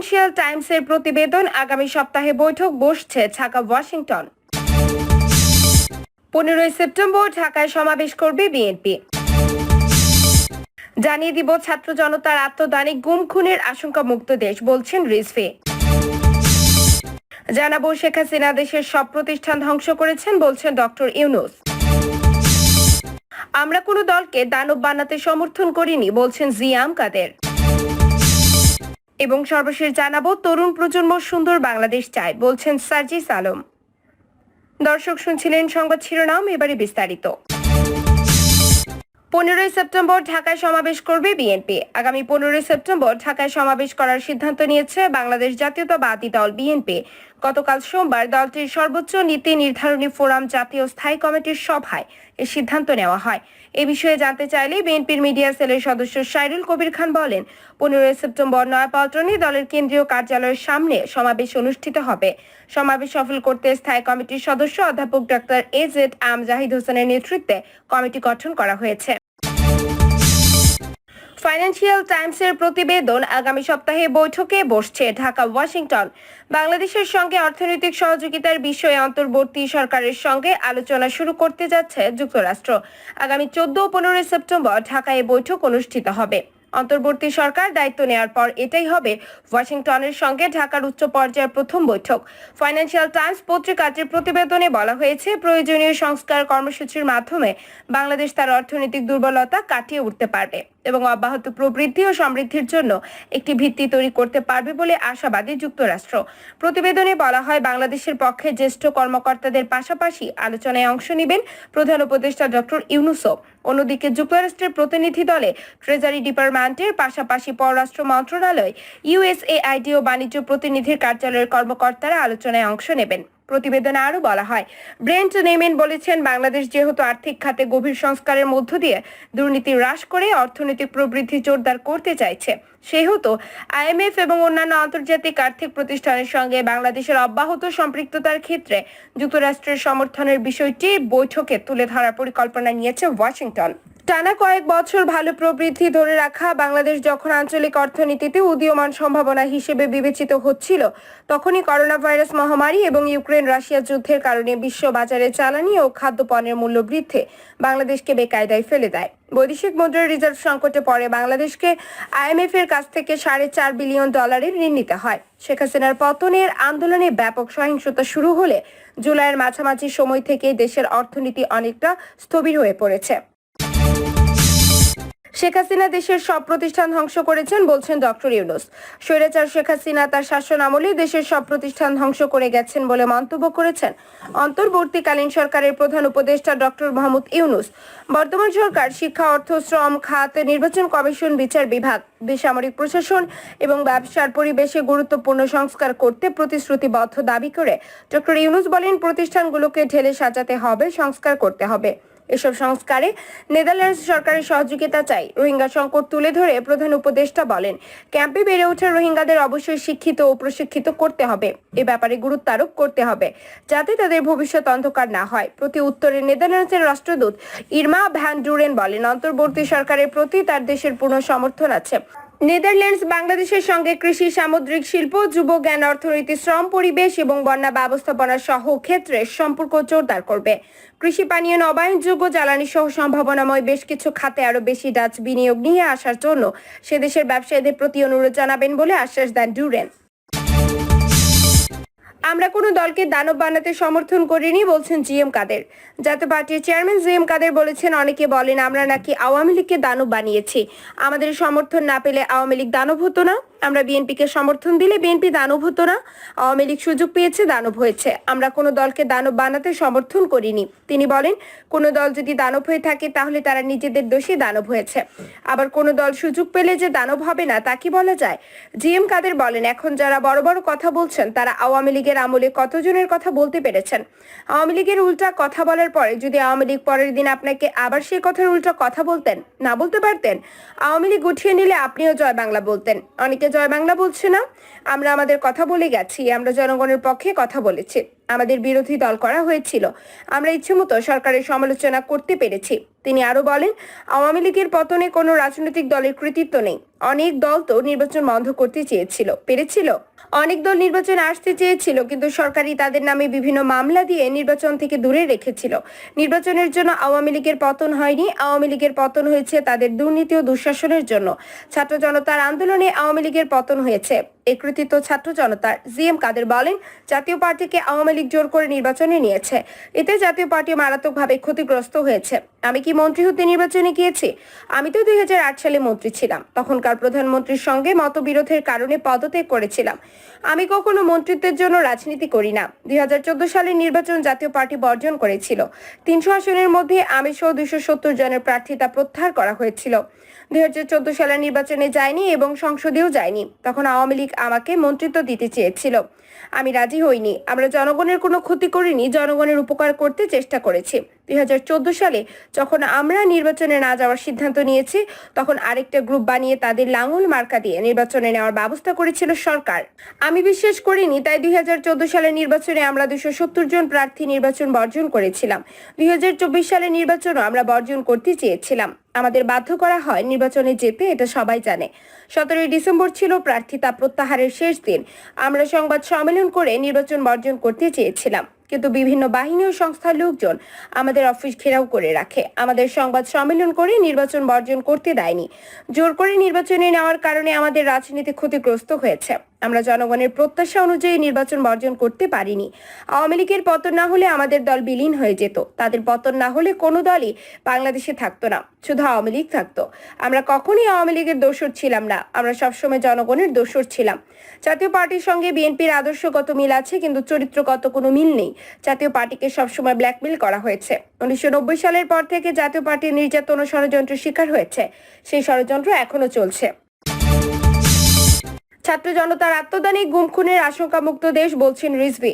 Financial টাইমসের প্রতিবেদন, আগামী সপ্তাহে বৈঠক বসছে ঢাকা, ওয়াশিংটন। পনেরোই সেপ্টেম্বর ঢাকায় সমাবেশ করবে বিএনপি। জানিয়ে দিব ছাত্র জনতার আত্মদানে গুম, খুনের আশঙ্কা মুক্ত দেশ, বলছেন রিজভি। জানাব শেখ হাসিনা দেশের সব প্রতিষ্ঠান ধ্বংস করেছেন, বলছেন ডক্টর ইউনুস। আমরা কোনো দলকে দানব বানাতে সমর্থন করিনি, বলছেন জিয়াম কাদের। এবং সর্বশেষ জানাব, তরুণ প্রজন্ম সুন্দর বাংলাদেশ চায়, বলছেন সার্জিস আলম। দর্শক শুনছিলেন সংবাদ শিরোনাম, এবারে বিস্তারিত। পনেরোই সেপ্টেম্বর ঢাকায় সমাবেশ করবে বিএনপি। আগামী পনেরোই সেপ্টেম্বর ঢাকায় সমাবেশ করার সিদ্ধান্ত নিয়েছে বাংলাদেশ জাতীয়তাবাদী দল বিএনপি। গতকাল সোমবার দলটির সর্বোচ্চ নীতি নির্ধারণী ফোরাম জাতীয় স্থায়ী কমিটির সভায় এ সিদ্ধান্ত নেওয়া হয়। এ বিষয়ে জানতে চাইলে বিএনপির মিডিয়া সেলের সদস্য সাইরুল কবির খান বলেন পনেরোই সেপ্টেম্বর নয়াপল্টনে দলের কেন্দ্রীয় কার্যালয়ের সামনে সমাবেশ অনুষ্ঠিত হবে। সমাবেশ সফল করতে স্থায়ী কমিটির সদস্য অধ্যাপক ডাক্তার এ জেড আম জাহিদ হোসেনের নেতৃত্বে কমিটি গঠন করা হয়েছে। ফাইন্যান্সিয়াল টাইমসের প্রতিবেদন আগামী সপ্তাহে বৈঠকে বসছে ঢাকা, ওয়াশিংটন। বাংলাদেশের সঙ্গে অর্থনৈতিক সহযোগিতার বিষয়ে অন্তর্বর্তী সরকারের সঙ্গে আলোচনা শুরু করতে যাচ্ছে যুক্তরাষ্ট্র। আগামী চোদ্দ ও পনেরোই সেপ্টেম্বর ঢাকায় বৈঠক অনুষ্ঠিত হবে। অন্তর্বর্তী সরকার দায়িত্ব নেওয়ার পর এটাই হবে ওয়াশিংটনের সঙ্গে ঢাকার উচ্চ পর্যায়ের প্রথম বৈঠক। ফাইন্যান্সিয়াল টাইমস পত্রিকাটির প্রতিবেদনে বলা হয়েছে, প্রয়োজনীয় সংস্কার কর্মসূচির মাধ্যমে বাংলাদেশ তার অর্থনৈতিক দুর্বলতা কাটিয়ে উঠতে পারবে। এবং অব্যাহত প্রবৃদ্ধি ও সমৃদ্ধির জন্য একটি ভিত্তি তৈরি করতে পারবে বলে আশাবাদী যুক্তরাষ্ট্র। প্রতিবেদনে বলা হয়, বাংলাদেশের পক্ষে জ্যেষ্ঠ কর্মকর্তাদের পাশাপাশি আলোচনায় অংশ নেবেন প্রধান উপদেষ্টা ডক্টর ইউনুসো অন্যদিকে যুক্তরাষ্ট্রের প্রতিনিধি দলে ট্রেজারি ডিপার্টমেন্টের পাশাপাশি পররাষ্ট্র মন্ত্রণালয় ইউএসএআইডি ও বাণিজ্য প্রতিনিধির কার্যালয়ের কর্মকর্তারা আলোচনায় অংশ নেবেন। প্রতিবেদনে আরও বলা হয়, ব্রেন্ট নেমেন বলেছেন, বাংলাদেশ যেহেতু আর্থিক খাতে গভীর সংস্কারের মধ্য দিয়ে দুর্নীতি হ্রাস করে অর্থনৈতিক প্রবৃদ্ধি জোরদার করতে চাইছে, সেহেতু আইএমএফ এবং অন্যান্য আন্তর্জাতিক আর্থিক প্রতিষ্ঠানের সঙ্গে বাংলাদেশের অব্যাহত সম্পৃক্ততার ক্ষেত্রে যুক্তরাষ্ট্রের সমর্থনের বিষয়টি বৈঠকে তুলে ধরার পরিকল্পনা নিয়েছে ওয়াশিংটন। টানা কয়েক বছর ভালো প্রবৃদ্ধি ধরে রাখা বাংলাদেশ যখন আঞ্চলিক অর্থনীতিতে উদীয়মান সম্ভাবনা হিসেবে বিবেচিত হচ্ছিল, তখনই করোনা ভাইরাস মহামারী এবং ইউক্রেন রাশিয়া যুদ্ধের কারণে বিশ্ব বাজারে ও খাদ্যপণ্যের মূল্য বৃদ্ধি বাংলাদেশকে বেকায়দায় ফেলে দেয়। বৈদেশিক মুদ্রার রিজার্ভ সংকটে পড়ে বাংলাদেশকে আইএমএফ এর কাছ থেকে সাড়ে চার বিলিয়ন ডলারের ঋণ নিতে হয়। শেখ হাসিনার পতনের আন্দোলনে ব্যাপক সহিংসতা শুরু হলে জুলাইয়ের মাঝামাঝি সময় থেকে দেশের অর্থনীতি অনেকটা স্থবির হয়ে পড়েছে। শেখ হাসিনা দেশের সব প্রতিষ্ঠান ধ্বংস করেছেন বলছেন ডক্টর ইউনুস। স্বৈরাচার শেখ হাসিনা তার শাসন আমলে দেশের সব প্রতিষ্ঠান ধ্বংস করে গেছেন বলে মন্তব্য করেছেন অন্তর্বর্তীকালীন সরকারের প্রধান উপদেষ্টা ডক্টর মাহমুদ ইউনুস। বর্তমান সরকার শিক্ষা, অর্থ, শ্রম, খাত, নির্বাচন কমিশন, বিচার বিভাগ, বেসামরিক প্রশাসন এবং ব্যবসার পরিবেশে গুরুত্বপূর্ণ সংস্কার করতে প্রতিশ্রুতিবদ্ধ দাবি করে। ডক্টর ইউনুস বলেন, প্রতিষ্ঠানগুলোকে ঢেলে সাজাতে হবে, সংস্কার করতে হবে। এসব সংস্কারে নেদারল্যান্ডস সরকারের সহযোগিতা চাই, রোহিঙ্গা সংকট তুলে ধরে প্রধান উপদেষ্টা বলেন। ক্যাম্পে বেড়ে ওঠা রোহিঙ্গাদের অবশ্যই শিক্ষিত ও প্রশিক্ষিত করতে হবে। এ ব্যাপারে গুরুত্ব আরোপ করতে হবে, যাতে তাদের ভবিষ্যৎ অন্ধকার না হয়। প্রতি উত্তরে নেদারল্যান্ডসের রাষ্ট্রদূত ইরমা ভ্যান ডুরেন বলেন, অন্তর্বর্তী সরকারের প্রতি তার দেশের পূর্ণ সমর্থন আছে। নেদারল্যান্ডস বাংলাদেশের সঙ্গে কৃষি, সামুদ্রিক শিল্প, যুব জ্ঞান, অর্থনীতি, শ্রম, পরিবেশ এবং বন্যা ব্যবস্থাপনা সহ ক্ষেত্রে সম্পর্ক জোরদার করবে। কৃষি, পানীয় নবায়নযোগ্য জ্বালানি সহ সম্ভাবনাময় বেশ কিছু খাতে আরও বেশি ডাচ বিনিয়োগ নিয়ে আসার জন্য সে দেশের ব্যবসায়ীদের প্রতি অনুরোধ জানাবেন বলে আশ্বাস দেন ডুরেন। আমরা কোনো দলকে দানব বানাতে সমর্থন করিনি, বলছেন জিএম কাদের। জাতীয় পার্টির চেয়ারম্যান জিএম কাদের বলেছেন, অনেকে বলেন, আমরা নাকি আওয়ামী লীগকে দানব বানিয়েছি। আমাদের সমর্থন না পেলে আওয়ামী লীগ দানব হতো না। আমরা বিএনপিকে সমর্থন দিলে বিএনপি দানব হতো না। আওয়ামী লীগ সুযোগ পেয়েছে, দানব হয়েছে। আমরা কোনো দলকে দানব বানাতে সমর্থন করিনি। তিনি বলেন, কোনো দল যদি দানব হয়ে থাকে, তাহলে তারা নিজেদের দোষে দানব হয়েছে। আবার কোনো দল সুযোগ পেলে যে দানব হবে না, তা কি বলা যায়? জিএম কাদের বলেন, এখন যারা বড় বড় কথা বলছেন, তারা আওয়ামী লীগের আমলে কতজনের কথা বলতে পেরেছেন? আওয়ামী লীগের উল্টা কথা বলার পরে যদি আওয়ামী লীগ পরের দিন আপনাকে আবার সেই কথার উল্টা কথা বলতেন, না বলতে পারতেন, আওয়ামী লীগ উঠিয়ে নিলে আপনিও জয় বাংলা বলতেন। অনেকে জয় বাংলা বলছে না, আমরা আমাদের কথা বলে গেছি, আমরা জনগণের পক্ষে কথা বলেছি। আমাদের বিরোধী দল করা হয়েছিল। আমরা ইচ্ছে মতো সরকারের সমালোচনা করতে পেরেছি। তিনি আরও বলেন, আওয়ামী লীগের পতনে কোনো রাজনৈতিক দলের কৃতিত্ব নেই। অনেক দল তো নির্বাচন বন্ধ করতে চেয়েছিল, পেরেছিল। অনেক দল নির্বাচনে আসতে চেয়েছিল, কিন্তু সরকারি তাদের নামে বিভিন্ন মামলা দিয়ে নির্বাচন থেকে দূরে রেখেছিল। নির্বাচনের জন্য আওয়ামী লীগের পতন হয়নি। আওয়ামী লীগের পতন হয়েছে তাদের দুর্নীতি ও দুঃশাসনের জন্য। ছাত্র জনতার আন্দোলনে আওয়ামী লীগের পতন হয়েছে। এ কৃতিত্ব ছাত্র জনতার। জি এম কাদের বলেন, জাতীয় পার্টিকে আওয়ামী লীগ জোর করে নির্বাচনে নিয়েছে। এতে জাতীয় পার্টি মারাত্মকভাবে ক্ষতিগ্রস্ত হয়েছে। আমি কি মন্ত্রী হতে নির্বাচনে গিয়েছি? আমি তো দুই হাজার আট সালে মন্ত্রী ছিলাম। তখনকার প্রধানমন্ত্রীর সঙ্গে মতবিরোধের কারণে পদত্যাগ করেছিলাম। আমি কখনো মন্ত্রিত্বের জন্য রাজনীতি করি না। দুই হাজার সালের নির্বাচন জাতীয় পার্টি বর্জন করেছিল। তিনশো আসনের মধ্যে আমি সহ দুইশো সত্তর জনের প্রার্থিতা প্রত্যাহার করা হয়েছিল। দুই হাজার চোদ্দ সালের নির্বাচনে যায়নি এবং সংসদেও যায়নি। তখন আওয়ামী লীগ আমাকে মন্ত্রিত্ব দিতে চেয়েছিল। আমি রাজি হইনি। আমরা জনগণের কোনো ক্ষতি করিনি জনগণের উপকার করতে চেষ্টা করেছি। দুই হাজার চোদ্দ সালে যখন আমরা নির্বাচনে না যাওয়ার সিদ্ধান্ত নিয়েছি, তখন আরেকটা গ্রুপ বানিয়ে তাদের লাঙল মার্কা দিয়ে নির্বাচনে নেওয়ার ব্যবস্থা করেছিল সরকার। আমি বিশ্বাস করিনি, তাই দুই সালের নির্বাচনে আমরা দুশো সত্তর জন প্রার্থী নির্বাচন বর্জন করেছিলাম। দু হাজার চব্বিশ সালে নির্বাচনও আমরা বর্জন করতে চেয়েছিলাম। আমাদের বাধ্য করা হয় নির্বাচনে যেতে, এটা সবাই জানে। সতেরোই ডিসেম্বর ছিল প্রার্থিতা প্রত্যাহারের শেষ দিন। আমরা সংবাদ সম্মেলন করে নির্বাচন বর্জন করতে চেয়েছিলাম। কিন্তু বিভিন্ন বাহিনী ও সংস্থার লোকজন আমাদের অফিস ঘেরাও করে রাখে। আমাদের সংবাদ সম্মেলন করে নির্বাচন বর্জন করতে দেয়নি। জোর করে নির্বাচনে নেওয়ার কারণে আমাদের রাজনীতি ক্ষতিগ্রস্ত হয়েছে। আমরা জনগণের প্রত্যাশা অনুযায়ী নির্বাচন বর্জন করতে পারিনি। আওয়ামী লীগের পতন না হলে আমাদের দল বিলীন হয়ে যেত। তাদের পতন না হলে কোনো দলই বাংলাদেশে থাকতো না, শুধু আওয়ামী লীগ থাকতো। আমরা কখনই আওয়ামী লীগের দোষর ছিলাম না, আমরা সবসময় জনগণের দোষর ছিলাম। জাতীয় পার্টির সঙ্গে বিএনপির আদর্শগত মিল আছে, কিন্তু চরিত্রগত কোনো মিল নেই। জাতীয় পার্টিকে সবসময় ব্ল্যাকমেল করা হয়েছে। উনিশশো নব্বই সালের পর থেকে জাতীয় পার্টি নির্যাতন ও ষড়যন্ত্রের শিকার হয়েছে। সেই ষড়যন্ত্র এখনও চলছে। ছাত্র জনতার আত্মদানে গুমখুনের আশঙ্কামুক্ত আশঙ্কা মুক্ত দেশ বলছেন রিজভি।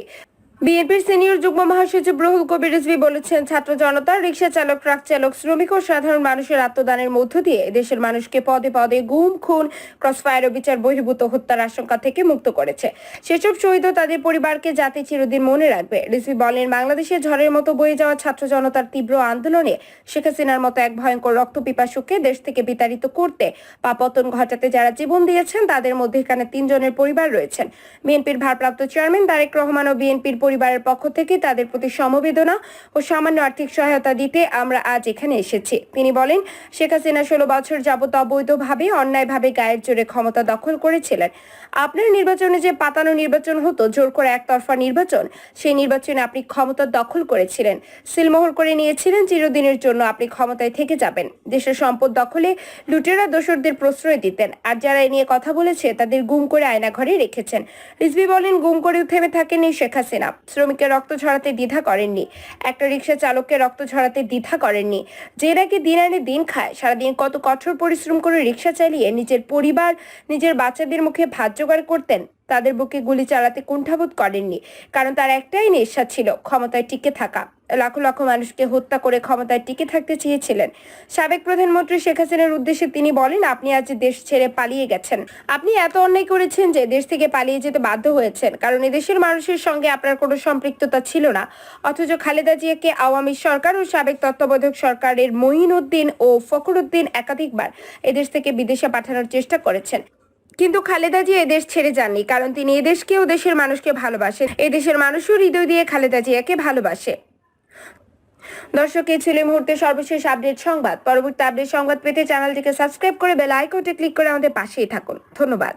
বিএনপির সিনিয়র যুগ্ম মহাসচিব রুহুল কবির রিজভি বলেছেন, ছাত্র জনতা, রিক্সা চালক, ট্রাক চালক, শ্রমিক ও সাধারণ মানুষের আত্মদানের মধ্য দিয়ে দেশের মানুষকে পদে পদে গুম, খুন, ক্রসফায়ার ও বিচার বহির্ভূত হত্যার আশঙ্কা থেকে মুক্ত করেছে। সেসব শহীদ তাদের পরিবারকে জাতি চিরদিন মনে রাখবে। রিজভি বলেন, বাংলাদেশে ঝড়ের মতো বয়ে যাওয়া ছাত্র জনতার তীব্র আন্দোলনে শেখ হাসিনার মতো এক ভয়ঙ্কর রক্ত পিপাসুকে দেশ থেকে বিতাড়িত করতে বা পতন ঘটাতে যারা জীবন দিয়েছেন, তাদের মধ্যে এখানে তিনজনের পরিবার রয়েছেন। বিএনপির ভারপ্রাপ্ত চেয়ারম্যান তারেক রহমান ও বিএনপির পরিবারের পক্ষ থেকে তাদের প্রতি সমবেদনা ও সামান্য আর্থিক সহায়তা দিতে আমরা আজ এখানে এসেছি। তিনি বলেন, শেখ হাসিনা ষোলো বছর যাবত অবৈধভাবে, অন্যায়ভাবে গায়ের জোরে ক্ষমতা দখল করেছিলেন। আপনার নির্বাচনে যে পাতানো নির্বাচন হতো, জোর করে একতরফা নির্বাচন, সেই নির্বাচনে আপনি ক্ষমতা দখল করেছিলেন। সিলমোহর করে নিয়েছিলেন, চিরদিনের জন্য আপনি ক্ষমতায় থেকে যাবেন। দেশের সম্পদ দখলে লুটেরা দোসরদের প্রশ্রয় দিতেন। আর যারা এ নিয়ে কথা বলেছে, তাদের গুম করে আয়না ঘরে রেখেছেন। রিজভি বলেন, গুম করে থেমে থাকেনি শেখ হাসিনা। শ্রমিকের রক্ত ঝরাতে দ্বিধা করেননি। একটা রিক্সা চালককে রক্ত ঝরাতে দ্বিধা করেননি। যে নাকি দিন আনে দিন খায়, সারাদিন কত কঠোর পরিশ্রম করে রিক্সা চালিয়ে নিজের পরিবার, নিজের বাচ্চাদের মুখে ভাত জোগাড় করতেন। তাদের বুকে গুলি চালাতে কুণ্ঠাবোধ করেননি, কারণ তার একটাই নেশা ছিল ক্ষমতায় টিকে থাকা। লাখো লাখো মানুষকে হত্যা করে ক্ষমতায় টিকে থাকতে চেয়েছিলেন। সাবেক প্রধানমন্ত্রী শেখ হাসিনার উদ্দেশ্যে তিনি বলেন, আপনি আজ দেশ ছেড়ে পালিয়ে গেছেন। আপনি এত অন্যায় করেছেন যে দেশ থেকে পালিয়ে যেতে বাধ্য হয়েছেন, কারণ এদেশের মানুষের সঙ্গে আপনার কোনো সম্পৃক্ততা ছিল না। অথচ খালেদা জিয়াকে আওয়ামী সরকার ও সাবেক তত্ত্বাবধায়ক সরকারের মঈন উদ্দিন ও ফখরুদ্দিন একাধিকবার এদেশ থেকে বিদেশে পাঠানোর চেষ্টা করেছেন। কিন্তু খালেদা জিয়া এদেশ ছেড়ে যাননি, কারণ তিনি এদেশকে ও দেশের মানুষকে ভালোবাসেন। এদেশের মানুষও হৃদয় দিয়ে খালেদা জিয়াকে ভালোবাসে। দর্শক, এই ছিল মুহূর্তে সর্বশেষ আপডেট সংবাদ। পরবর্তী আপডেট সংবাদ পেতে চ্যানেলটিকে সাবস্ক্রাইব করে বেল আইকনটি ক্লিক করে আমাদের পাশেই থাকুন। ধন্যবাদ।